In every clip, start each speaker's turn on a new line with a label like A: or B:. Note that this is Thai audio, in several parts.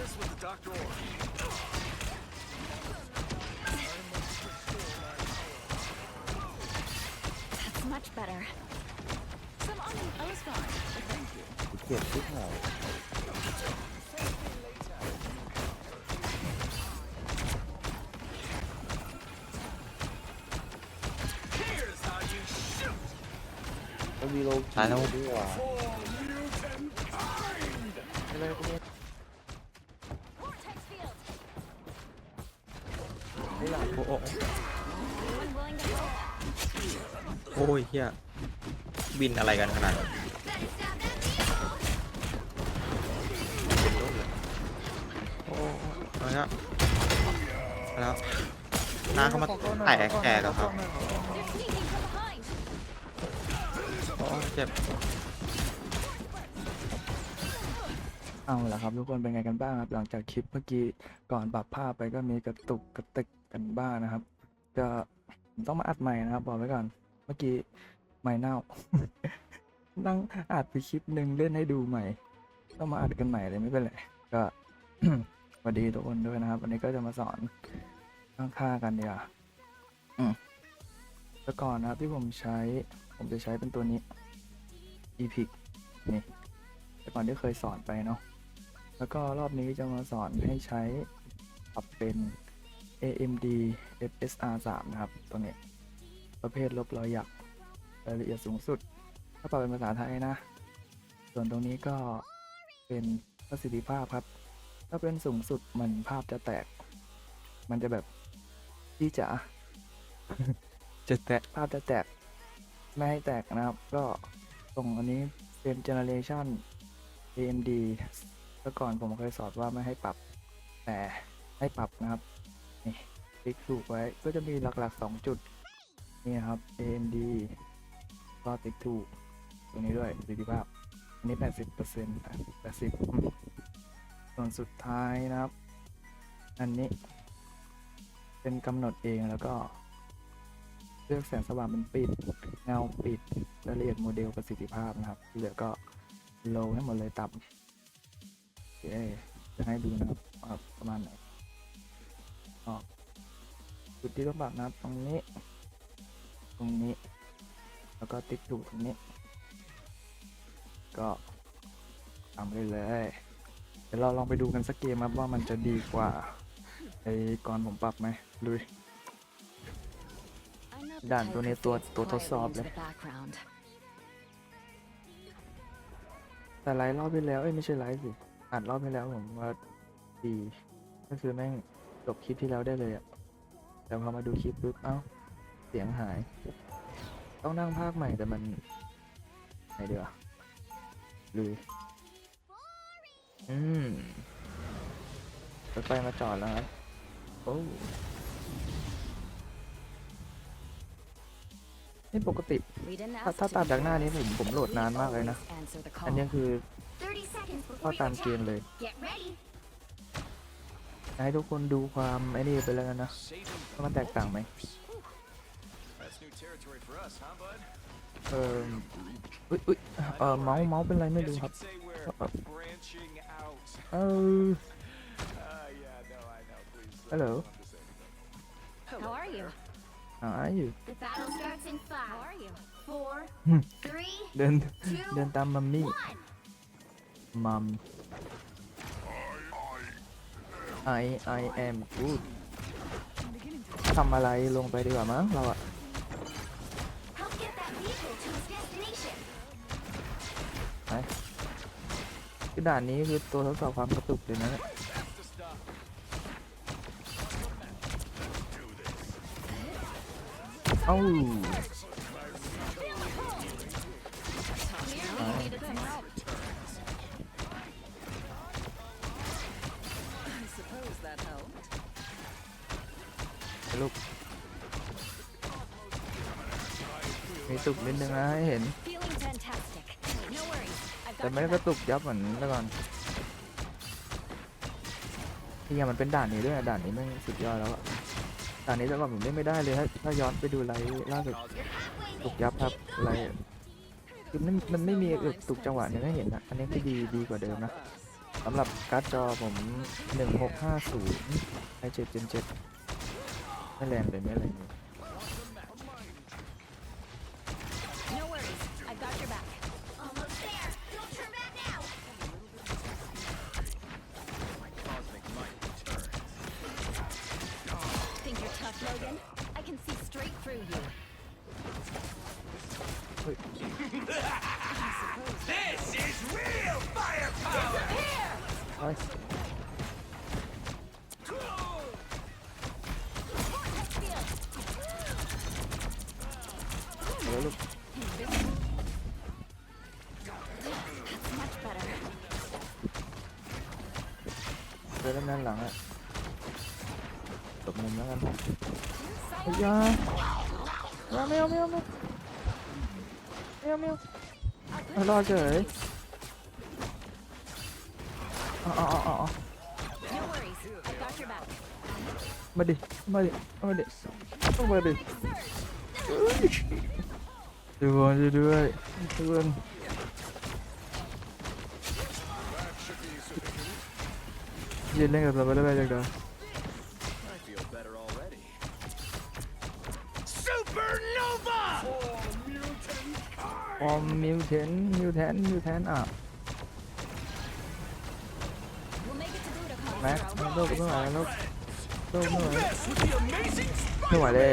A: this what the doctor ordered.
B: That's much better. Some onion oh, it's fine. Thank you.
C: เกลียดชิบหาย
A: Here's how you shoot
C: มันมีโล
D: ตายแล้ว
C: ด้วยว่ะ
A: for mutant kind.
C: อะไรพวกนี้
B: Vortex
D: โอ้โอ้
B: Anyone willing to help?
D: โอ้ยเฮียบินอะไรกันขนาดนั้นโอ้มาแล้วมาแล้วน้าเขามาแตกแกกับครับโอ้เจ็บ
E: เอาละครับทุกคนเป็นไงกันบ้างครับ หลังจากคลิปเมื่อกี้ก่อนปรับภาพไปก็มีกระตุกกระติกกันบ้างนะครับ ก็ต้องมาอัดใหม่นะครับบอกไว้ก่อนเมื่อกี้ไม่เน่านั่งอัดไปคลิปหนึ่งเล่นให้ดูใหม่ ต้องมาอัดกันใหม่เลยไม่เป็นไรก็สวัสดีทุกคนด้วยนะครับ วันนี้ก็จะมาสอนตั้งค่ากันเดียวแล้วก่อนนะครับที่ผมใช้ผมจะใช้เป็นตัวนี้ epic นี่แต่ก่อนที่เคยสอนไปเนาะ แล้วก็รอบนี้จะมาสอนให้ใช้ปรับเป็น AMD FSR 3 นะครับ ตัวนี้ ประเภทลบรอยหยักรายละเอียดสูงสุด ถ้าปรับเป็นภาษาไทยนะ ส่วนตรงนี้ก็เป็นประสิทธิภาพครับ ถ้าเป็นสูงสุดมันภาพจะแตก มันจะแบบที่จะจะแตกภาพจะแตก ไม่ให้แตกนะครับ ก็ตรงอันนี้เป็น generation AMD เมื่อก่อนผมเคยสอนว่าไม่ให้ปรับ แต่ให้ปรับนะครับ นี่ติ๊กถูกไว้ก็จะมีหลักๆ 2 จุด นี่นะครับ AMD ก็ติ๊กถูกตรงนี้ด้วยประสิทธิภาพ อันนี้ 80เปอร์เซ็นต์80ส่วนสุดท้ายนะครับ อันนี้ เป็นกำหนดเองแล้วก็ เลือกแสงสว่างเป็นปิด เงาปิดรายละเอียดโมเดลประสิทธิภาพนะครับ ที่เหลือก็โลให้หมดเลยต่ำ โอเคจะให้ดูนะครับว่าประมาณไหนก็จุดที่ต้องปรับนะครับตรงนี้ ตรงนี้ แล้วก็ติ๊กถูกตรงนี้ ก็ทำได้เลยเดี๋ยวเราลองไปดูกันสักเกมครับว่ามันจะดีกว่าไอ้ก่อนผมปรับไหมลุย
B: I'm not the
E: ด่าน
B: type
E: ตัวนี้
B: who
E: ตัว
B: fades
E: ตัวทดสอบ
B: quietly
E: เลย
B: into the background.
E: แต่ไลฟ์รอบที่แล้วเอ้ยไม่ใช่ไลฟ์สิ อัดรอบที่แล้วผมว่าดีก็คือแม่งจบคลิปที่แล้วได้เลยอะแต่พอมาดูคลิปปุ๊บเอ้า เสียงหาย ต้องนั่งภาคใหม่แต่มันไหนเดียวลุยอืมรถไฟมาจอดแล้วครับ โอ้ นี่ปกติ
B: We didn't
E: ถ้า
B: ask
E: ถ้า
B: to
E: ตัด
B: be
E: จากหน้า
B: here,
E: นี้ผมผมโหลด
B: but
E: นาน
B: we
E: มากเลยนะ
B: always answer the
E: อันนี้
B: call.
E: คือ
F: 30 seconds
E: เข้า
F: before
E: ตาม
F: you
E: เกม
F: attack.
E: เลย
F: Get ready.
E: ให้ทุกคนดูความไอ้นี่ไปแล้วกันนะ
A: Saving
E: ว่ามันแตกต่างไหม
A: That's new territory for us, huh, bud?
E: เอออุ้ยอุ้ยเออเมาส์เมาส์เป็นไรไม่
A: Guess
E: รู้
A: you
E: ครับ
A: could say we're
E: Uh-oh.
A: branching out.
E: เออ
A: Uh, yeah, no, I know. Please. uh,
E: Hello.
B: How are you?
E: อ่าอยู่
F: The battle starts in
B: How
F: five,
B: are you?
F: four,
E: Hmm.
F: three,
E: เดิน
F: two,
E: เดินตามมัมมี่
F: one.
E: มัม I I am good ทำอะไรลงไปดีกว่ามั้งเราอะ
F: Help get that vehicle to its destination.
E: คือด่านนี้คือตัวทดสอบความกระตุกเลยนะเนี่ย
B: that helped.
E: ลูกมีตุกนิดนึงนะให้เห็น
B: Feeling fantastic. No worries. I've
E: แต่
B: got
E: ไม่
B: your
E: ได้กระ
B: back.
E: ตุกยับเหมือนแต่ก่อนที่ยังมันเป็นด่านนี้ด้วยอะด่านนี้แม่งสุดยอดแล้วอะ ตอนนี้แต่ก่อนผมเล่นไม่ได้เลยถ้าถ้าย้อนไปดูไลฟ์ล่าสุดตกยับครับไลฟ์คือมันมันไม่มีเออตุกจังหวะเนี่ยให้เห็นนะอันนี้คือดีดีกว่าเดิมนะสำหรับการ์ดจอผม 1650 i7 Gen 7ไม่แรงเลยไม่แรงเลย
A: This is real firepower!
E: เฮ้ยเอาแล้วลูก
B: That's much better.
E: เจ อแล้วด้านหลังอะตบมุมแล้วกันเฮ้ยอยาอยาไม่เอาไม่เอาไม่เอาไม่เอาไม่เอาเอารอดเฉยเอ๋อาเอ๋อา
B: No worries. I got your back.
E: มาดิ มาดิ มาดิต้องมาดิเอ้ยช่วยด้วยช่วยด้วยช่วยด้วยยืนเล่นกับเราไปได้ไหมจังเดีย ปอมมิวเทนมิวเทนมิวเทนอะแม็กโลกไม่ไหวแลกโลกไม่ไหวไม่ไหวเล
B: ย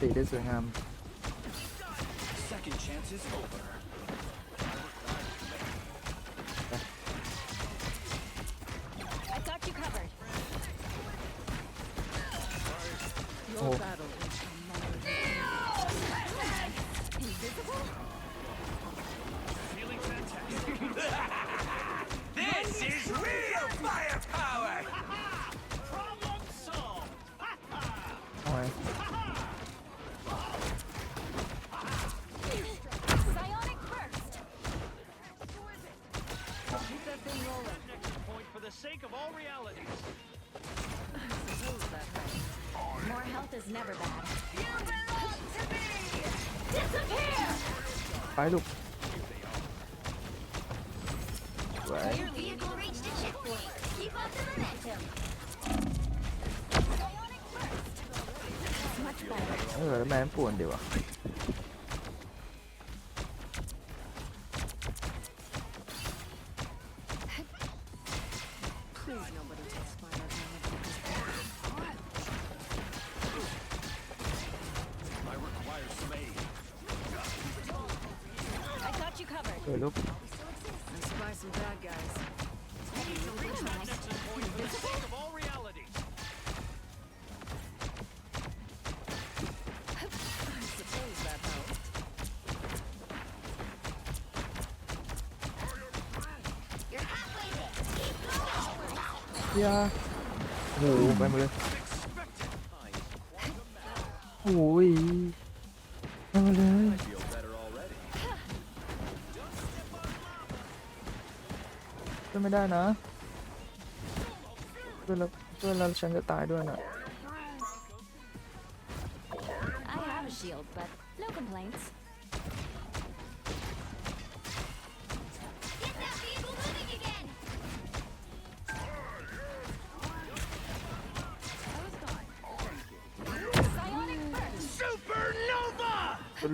E: ตีได้สวยงาม
A: Second chance is over.
E: ไปลูกสวย
F: Your vehicle reached a checkpoint. Keep up the momentum.
B: Psionic burst. That's much better.
E: เออแล้วแม่งป่วนดีวะ ยาโอ้โหไปหมดเลยโอ้ยไปหมดเลย
A: I feel better already.
E: ช่วยไม่ได้นะช่วยแล้วช่วยแล้วฉันจะตายด้วยนะ
B: I have a shield, but no complaints.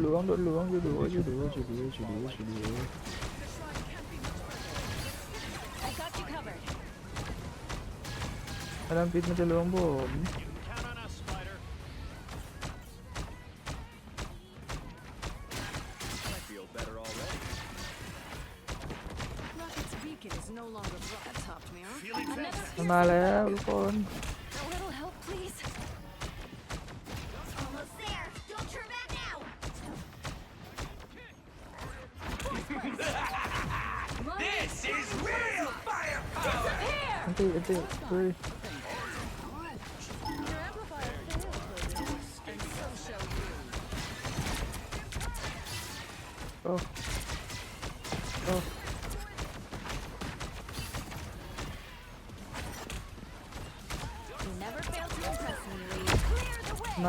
E: โดนล้วงโดนล้วงช่วยด้วยช่วยด้วยช่วยด้ว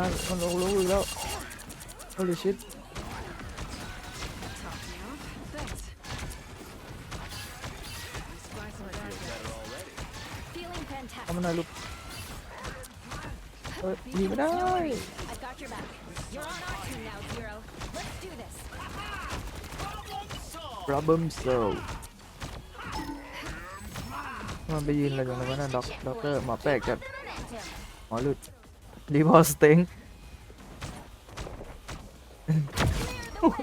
E: ามันลงลงอีกแล้ว holy shit มันหน่อยลูกเอ้ยยิงไม่ได้
B: I've got your back. You're on our team now, Zero. Let's do this.
E: problem solved มันไปยืนอะไรตรงนั้นวะนั่นด็อกด็อกเตอร์หมอแปลกจัด
F: Momentum.
E: หมอหลุดรีพอร์สเต็ง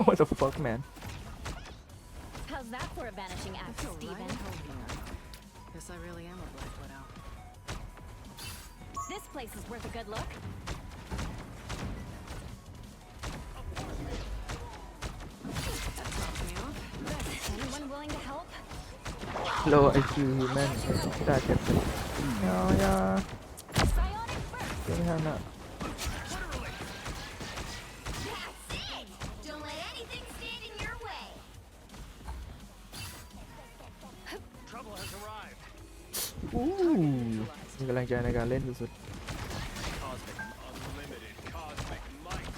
E: What the fuck man
B: How's that for a vanishing act, Steven?
G: Guess I really am a Black Widow.
B: This place is worth a good look.
E: Low IQ human.
B: Kita accepted.
E: Yeah, you have sana. มีกำลังใจในการเล่นสุด
A: Cosmic, unlimited cosmic might.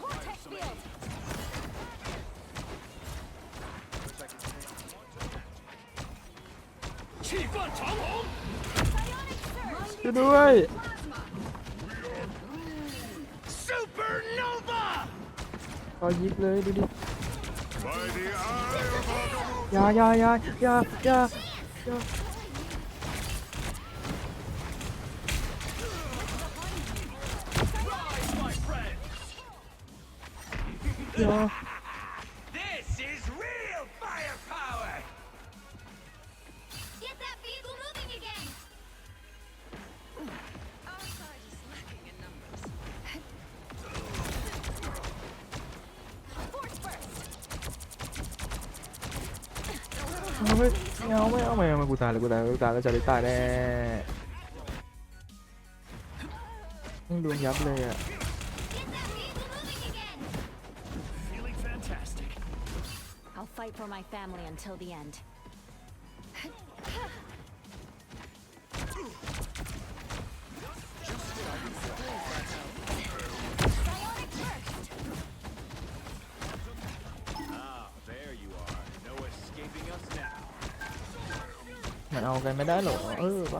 B: Vortex field. Psionic surge.
E: ๆช่วยด้วย
A: Supernova!
E: ก็ยิบเลยดูดิอยาอยาอยาอยาอยาอยา อยา
A: This is real firepower!
F: Get that vehicle moving again.
B: Force burst.
E: เอาไม่เอาไม่เอาไม่เอาไม่กูตายเลยกูตายกูตายแล้วจะได้ตายแน่มึงดวงยับเลยอะ
B: fight for my family until the end. Psionic burst.
A: Ah, there you are. No escaping us now.
E: มันเอากันไม่ได้หรอเออไป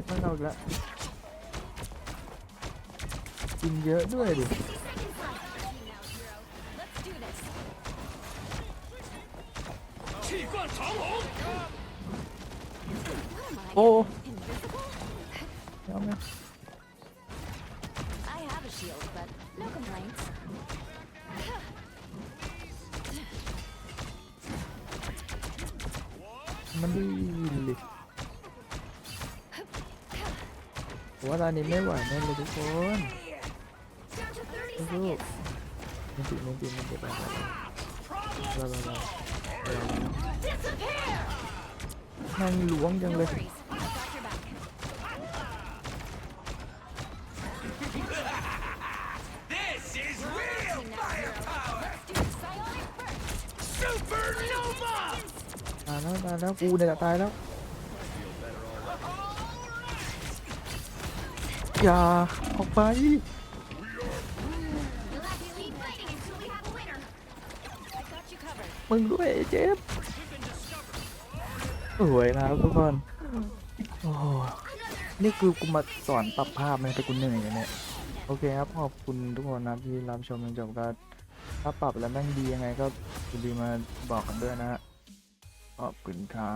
E: ฟไม่เอากแล้วกินเยอะด้วยดิ โอ้ นี้ไม่ไหวแน่เลยทุกคนลูกมันติดมันปิดมันเป็อะไรแะไรอะไรนั่งหลวงยังเลยตายแล้วตาแล้วกูเนี่ยจะตายแล้ว อย่าออกไป มึงด้วยเจฟสวยนะครับทุกคนโอ้โหนี่คือกูมาสอนปรับภาพนะแต่กูเหนื่อยอยู่เนี่ยโอเคครับขอบคุณทุกคนนะที่รับชมจนจบก็ถ้าปรับแล้วแม่งดียังไงก็อย่าลืมมาบอกกันด้วยนะฮะขอบคุณครับ